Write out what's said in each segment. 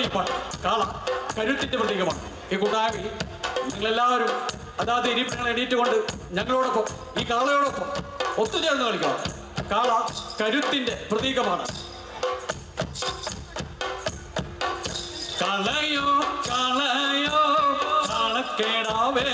ഈ പാട്ട് കാള. കരുത്തിന്റെ പ്രതീകമാണ്. ഈ കൂട്ടായ്മയിൽ നിങ്ങളെല്ലാവരും അതാത് ഇരിപ്പിടങ്ങൾ എണീറ്റുകൊണ്ട് ഞങ്ങളോടൊപ്പം ഈ കാളയോടൊപ്പം ഒത്തുചേർന്ന് കളിക്കണം. കാള കരുത്തിന്റെ പ്രതീകമാണ്. കളയോ കളയോ കളക്കേടാവേ.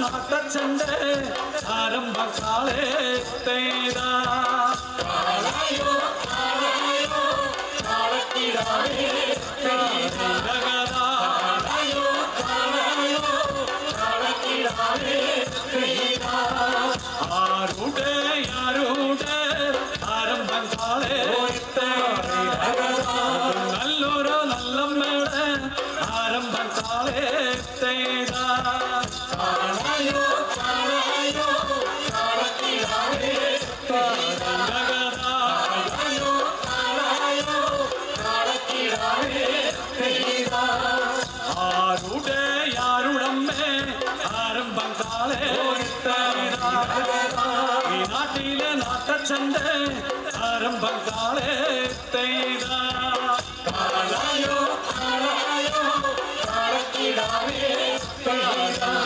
நாட்ட சண்டை ஆரம்ப காலே தேதா ஆருட யாருட ஆரம்பம் காலே நல்லோரோ நல்ல மேட ஆரம்பம் காலே தேதா ആരുടമ്മേ? ആരംഭം കാളെ ഈ നാട്ടിലെ നാട്ടച്ചണ്ട് ആരംഭം കാളെ തെയ്താ കാളായോ കാളക്കിടാവേ കാളയോ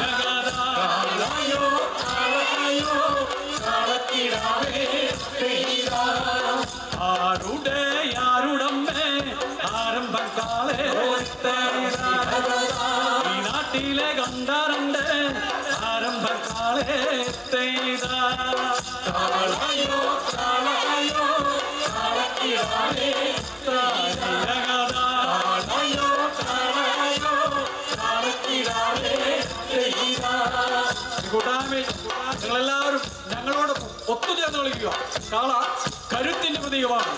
ഈ നാട്ടിലെ കണ്ടാറുണ്ട് ആരംഭം കാളെ തെയ്താ കാളയോ കാളക്കിടാവേ കാളയോ കാളയോ കാളക്കിടാവേ കൂട്ടായ്മ നിങ്ങളെല്ലാവരും ഞങ്ങളോട് ഒത്തുചേർന്ന് വിളിക്കുക. കാള കരുത്തിന്റെ പ്രതീകമാണ്.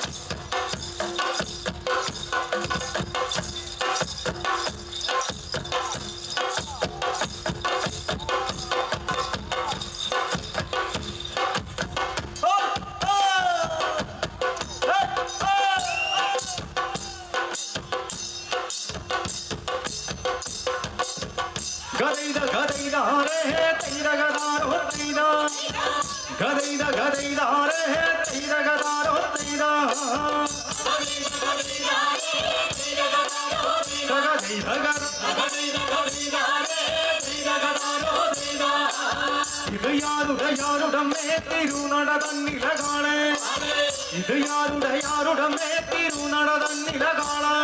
ಗದೈದ ಗದೈದ ಹಾರೆ ಹೇ ತೈರ ಗದಾರ ಹೊತ್ತೈದ ಗದೈದ ಗದೈದ ಹಾರೆ ಹೇ ತೈರ ಗದಾರ ಹೊತ್ತೈದ ಗದೈದ ಗದೈದ இது யாருட யாருடமே திருநடதன்னில காணே இது யாருட யாருடமே திருநடதன்னில காணா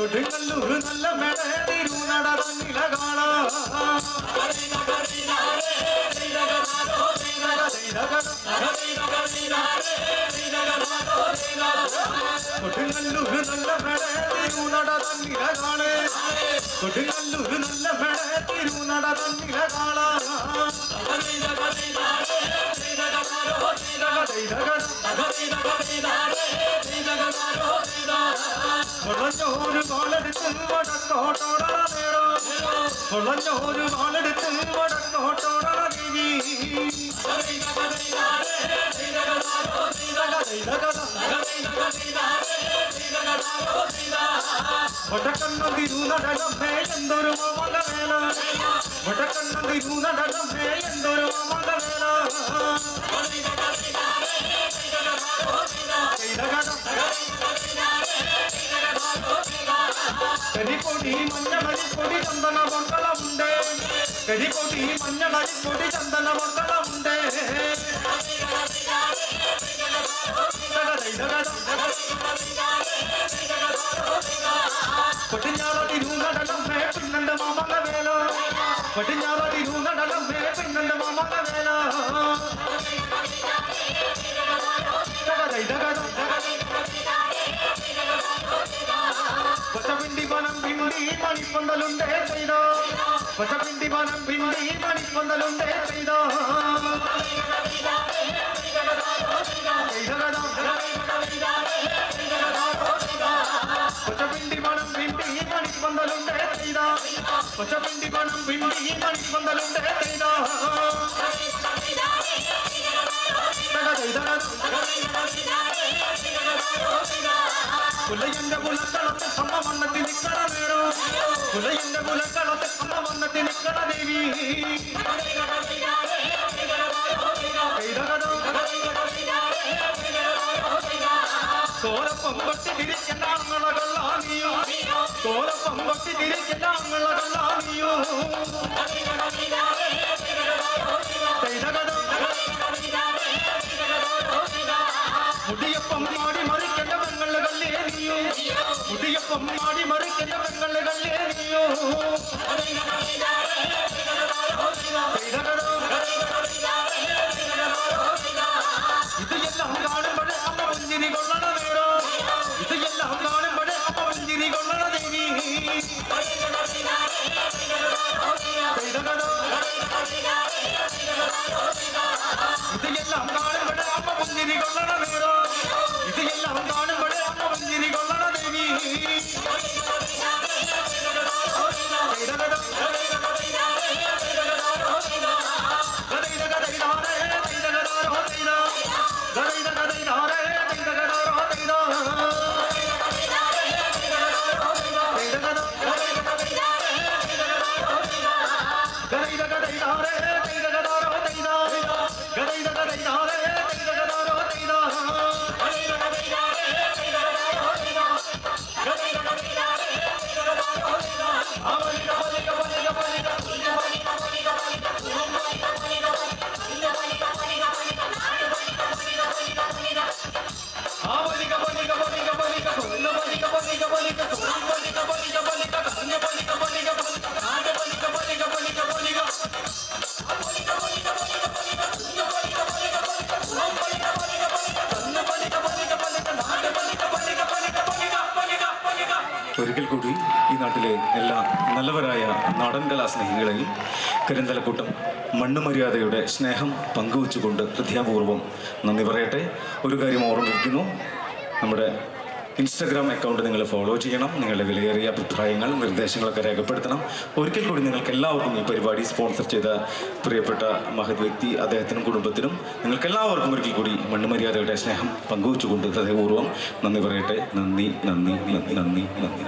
കൊടുങ്ങല്ലൂർ നല്ല മെട തിരുനട തന്നില കാണാ കൊടുങ്ങല്ലൂർ നല്ല മെട തിരുനട തന്നില കാണേ കൊടുങ്ങല്ലൂർ നല്ല മെട തിരുനട തന്നില കാണാ കൊളഞ്ഞോര് வடக்க ஹோட்டோட நேரோ சொல்ல ஒரு நாள் எடுத்து வடக்க ஹோட்டோட வடக்கண்ணந்தி நூன நடம் மேலந்தொரு மவன மேல வடக்கண்ணந்தி நூன நடம் చెడిపోటి మన్నెల కొడి చందన వందల ఉండే పటించాలి నూనడం పే పిన్నండ మామల వేల పటించాలి నూనడం పే పిన్నండ మామల వేల కొత్త పిండి మనం పిండి మణి పొందలుండే చైనా పిండి మనం పిండి పని పొందలుండే పిండి మనం పిండి పని పొందలుండే పిండి మనం పిండి పని పొందలుండే కుల ఎండ కుల కళ సమ్మన్నది నిక్కడ వేరు కుల ఎండ కుల కళ നിക്കണ ദേവി കൈതകഥ കോലപ്പം കൊട്ടി തിരിക്കുന്ന ഒരിക്കൽ കൂടി ഈ നാട്ടിലെ എല്ലാ നല്ലവരായ നാടൻ കലാസ്നേഹികളെയും കരിന്തലക്കൂട്ടം മണ്ണ് മര്യാദയുടെ സ്നേഹം പങ്കുവച്ചുകൊണ്ട് ഹൃദയപൂർവം നന്ദി പറയട്ടെ. ഒരു കാര്യം ഓർമ്മിപ്പിക്കുന്നു. നമ്മുടെ ഇൻസ്റ്റാഗ്രാം അക്കൗണ്ട് നിങ്ങൾ ഫോളോ ചെയ്യണം നിങ്ങളുടെ വിലയേറിയ അഭിപ്രായങ്ങൾ നിർദ്ദേശങ്ങളൊക്കെ രേഖപ്പെടുത്തണം. ഒരിക്കൽ കൂടി നിങ്ങൾക്ക് എല്ലാവർക്കും ഈ പരിപാടി സ്പോൺസർ ചെയ്ത പ്രിയപ്പെട്ട മഹത് വ്യക്തി അദ്ദേഹത്തിനും കുടുംബത്തിനും നിങ്ങൾക്ക് എല്ലാവർക്കും ഒരിക്കൽ കൂടി മണ്ണുമര്യാദയുടെ സ്നേഹം പങ്കുവച്ചുകൊണ്ട് ഹൃദയപൂർവം നന്ദി പറയട്ടെ. നന്ദി നന്ദി നന്ദി നന്ദി നന്ദി.